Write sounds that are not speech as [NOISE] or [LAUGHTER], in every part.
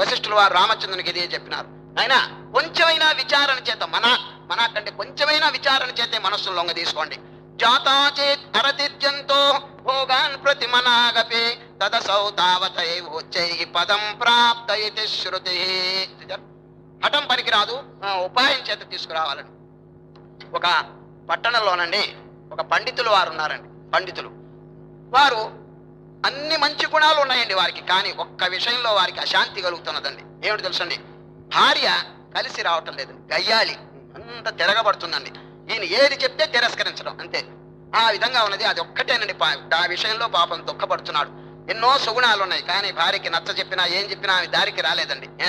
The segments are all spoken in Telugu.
వశిష్ఠుల వారు రామచంద్రునికి ఇదే చెప్పినారు. అయినా కొంచెమైనా విచారణ చేత మన మన కంటే కొంచెమైనా విచారణ చేతే మనస్సును లొంగ తీసుకోండి. జాతాచేత్ అరతిర్జంతో భోగాన్ ప్రతిమనాగపి తదసౌ తావతైవోచ్చై పదం ప్రాప్త ఇతి శృతి. హఠం పనికిరాదు ఉపాయం చేత తీసుకురావాలని. ఒక పట్టణంలోనండి ఒక పండితులు వారు ఉన్నారండి పండితులు. వారు అన్ని మంచి గుణాలు ఉన్నాయండి వారికి కానీ ఒక్క విషయంలో వారికి అశాంతి కలుగుతున్నదండి. ఏమిటి తెలుసండి? భార్య కలిసి రావటం లేదు గయ్యాలి అంత తిరగబడుతుందండి. ఈయన ఏది చెప్తే తిరస్కరించడం అంతే. ఆ విధంగా ఉన్నది అది ఒక్కటేనండి. ఆ విషయంలో పాపం దుఃఖపడుతున్నాడు. ఎన్నో సుగుణాలు ఉన్నాయి కానీ భార్యకి నచ్చ చెప్పినా ఏం చెప్పినా ఆమె దారికి రాలేదండి. ఏ?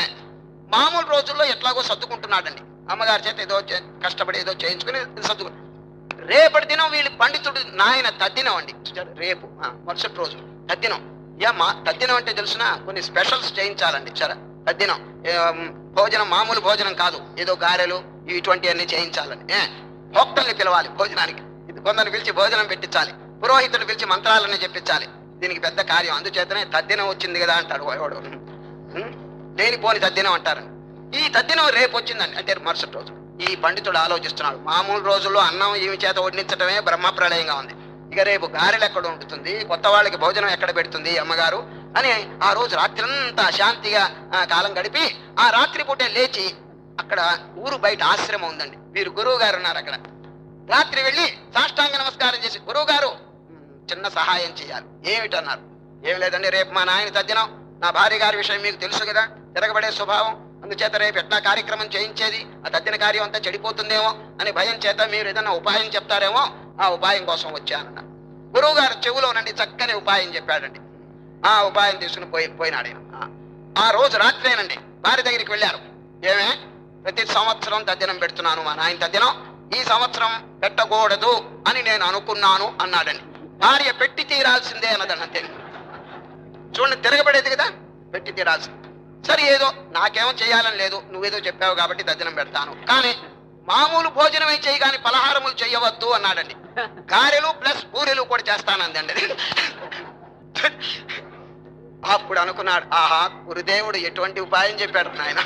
మామూలు రోజుల్లో ఎట్లాగో సర్దుకుంటున్నాడండి. అమ్మగారి చేత ఏదో చే- కష్టపడి ఏదో చేయించుకుని సర్దుకు రేపటి దినం వీళ్ళు పండితుడు నాయన తద్దినం అండి. రేపు మరుసటి రోజు. తద్దినం. మా తద్దినం అంటే తెలుసునా? కొన్ని స్పెషల్స్ చేయించాలండి చాలా తద్దినం. భోజనం మామూలు భోజనం కాదు. ఏదో గారెలు ఇటువంటి అన్ని చేయించాలని భక్తుల్ని భోక్తల్ని పిలవాలి భోజనానికి. ఇది కొందరిని పిలిచి భోజనం పెట్టించాలి. పురోహితుడు పిలిచి మంత్రాలన్నీ చెప్పించాలి. దీనికి పెద్ద కార్యం. అందుచేతనే తద్దినం వచ్చింది కదా అంటాడు వాడు. లేనిపోని తద్దినం అంటారు ఈ తద్దినం రేపు వచ్చిందండి అంటే మరుసటి రోజు. ఈ పండితుడు ఆలోచిస్తున్నాడు. మామూలు రోజుల్లో అన్నం ఏమి చేత వడ్డించడమే బ్రహ్మ ప్రళయంగా ఉంది. ఇక రేపు గారెలు ఎక్కడ ఉంటుంది కొత్త వాళ్ళకి భోజనం ఎక్కడ పెడుతుంది అమ్మగారు? అని ఆ రోజు రాత్రంతా శాంతిగా కాలం గడిపి ఆ రాత్రి పూటే లేచి అక్కడ ఊరు బయట ఆశ్రమం ఉందండి. వీరు గురువు గారు ఉన్నారు అక్కడ. రాత్రి వెళ్ళి సాష్టాంగ నమస్కారం చేసి గురువు గారు చిన్న సహాయం చేయాలి. ఏమిటన్నారు? ఏం లేదండి రేపు మా నాయన తద్దినం నా భార్య గారి విషయం మీకు తెలుసు కదా. తిరగబడే స్వభావం. అందుచేత రేపు ఎట్లా కార్యక్రమం చేయించేది? ఆ తద్దిన కార్యం అంతా చెడిపోతుందేమో అని భయం చేత మీరు ఏదైనా ఉపాయం చెప్తారేమో ఆ ఉపాయం కోసం వచ్చానన్న గురువు గారు చెవులో నుండి చక్కని ఉపాయం చెప్పాడండి. ఆ ఉపాయం తీసుకుని పోయి పోయినాడు ఆ. ఆ రోజు రాత్రేనండి భార్య దగ్గరికి వెళ్ళారు. ఏమే? ప్రతి సంవత్సరం తద్దినం పెడుతున్నాను మా నాయన తద్దినం. ఈ సంవత్సరం పెట్టకూడదు అని నేను అనుకున్నాను అన్నాడండి. భార్య పెట్టి తీరాల్సిందే అన్నదండి చూడండి తిరగబడేది కదా పెట్టి తీరాల్సింది. సరే ఏదో నాకేమో చేయాలని లేదు నువ్వేదో చెప్పావు కాబట్టి తద్దినం పెడతాను. కానీ మామూలు భోజనమే చేయి కానీ పలహారములు చేయవద్దు అన్నాడండి. [LAUGHS] గారెలు ప్లస్ పూరెలు కూడా చేస్తానందండి. అప్పుడు అనుకున్నాడు ఆహా గురుదేవుడు ఎటువంటి ఉపాయం చెప్పాడు నాయన?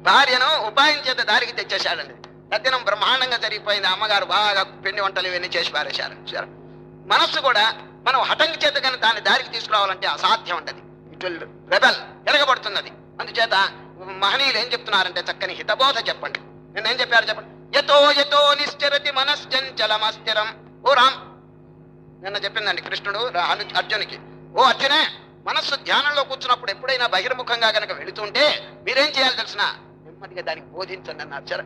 భార్యను ఉపాయం చేత దారికి తెచ్చేశాడండి. తద్దినం బ్రహ్మాండంగా జరిగిపోయింది. అమ్మగారు బాగా పిండి వంటలు ఇవన్నీ చేసి పారేశారు. చూసారా? మనస్సు కూడా మనం హఠంగి చేత కానీ దాన్ని దారికి తీసుకురావాలంటే అసాధ్యం ఉంటది. ఇట్ విల్ రెబెల్ తిరగబడుతున్నది అందుచేత మహనీయులు ఏం చెప్తున్నారంటే చక్కని హితబోధ చెప్పండి. నేను చెప్పారు చెప్పండి? యతో ఎతో నిశ్చరతి మనశ్చంచలమస్థిరం ఓ రామ్ నిన్న చెప్పిందండి కృష్ణుడు రా- అను- అర్జునికి ఓ అర్జునే మనస్సు ధ్యానంలో కూర్చున్నప్పుడు ఎప్పుడైనా బహిర్ముఖంగా గనక వెళుతుంటే మీరేం చేయాలి తెలిసిన? నెమ్మదిగా దానికి బోధించండి అన్న సరే.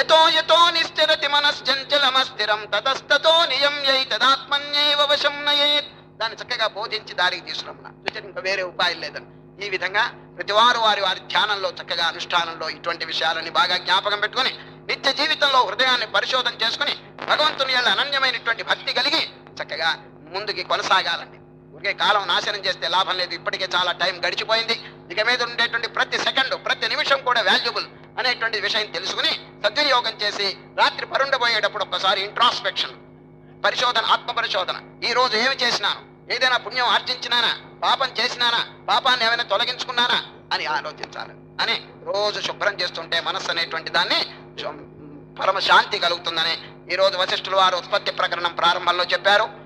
యతో ఎతో నిశ్చరతి మనశ్చంచలమస్థిరం తతస్తతో నియమ్యై తదాత్మన్యైవ వశం నయేత్. దాన్ని చక్కగా బోధించి దారికి తీసుకురమ్మన్నా చూసారు ఇంకా వేరే ఉపాయం లేదని ఈ విధంగా ప్రతివారు వారి వారి ధ్యానంలో చక్కగా అనుష్ఠానంలో ఇటువంటి విషయాలని బాగా జ్ఞాపకం పెట్టుకుని నిత్య జీవితంలో హృదయాన్ని పరిశోధన చేసుకుని భగవంతుని యొక్క అనన్యమైనటువంటి భక్తి కలిగి చక్కగా ముందుకి కొనసాగాలండి. ఊరికే కాలం నాశనం చేస్తే లాభం లేదు. ఇప్పటికే చాలా టైం గడిచిపోయింది. ఇక మీద ఉండేటువంటి ప్రతి సెకండ్ ప్రతి నిమిషం కూడా వాల్యుబుల్ అనేటువంటి విషయం తెలుసుకుని సద్వినియోగం చేసి రాత్రి పరుండబోయేటప్పుడు ఒక్కసారి ఇంట్రాస్పెక్షన్ పరిశోధన ఆత్మ పరిశోధన ఈ రోజు ఏమి చేసినాను ఏదైనా పుణ్యం ఆర్జించినానా? పాపం చేసినానా? పాపాన్ని ఏమైనా తొలగించుకున్నానా? అని ఆలోచించాలి. అని రోజు శుభ్రం చేస్తుంటే మనస్సు అనేటువంటి దాన్ని పరమశాంతి కలుగుతుందని ఈరోజు వశిష్ఠులు వారు ఉత్పత్తి ప్రకరణం ప్రారంభంలో చెప్పారు.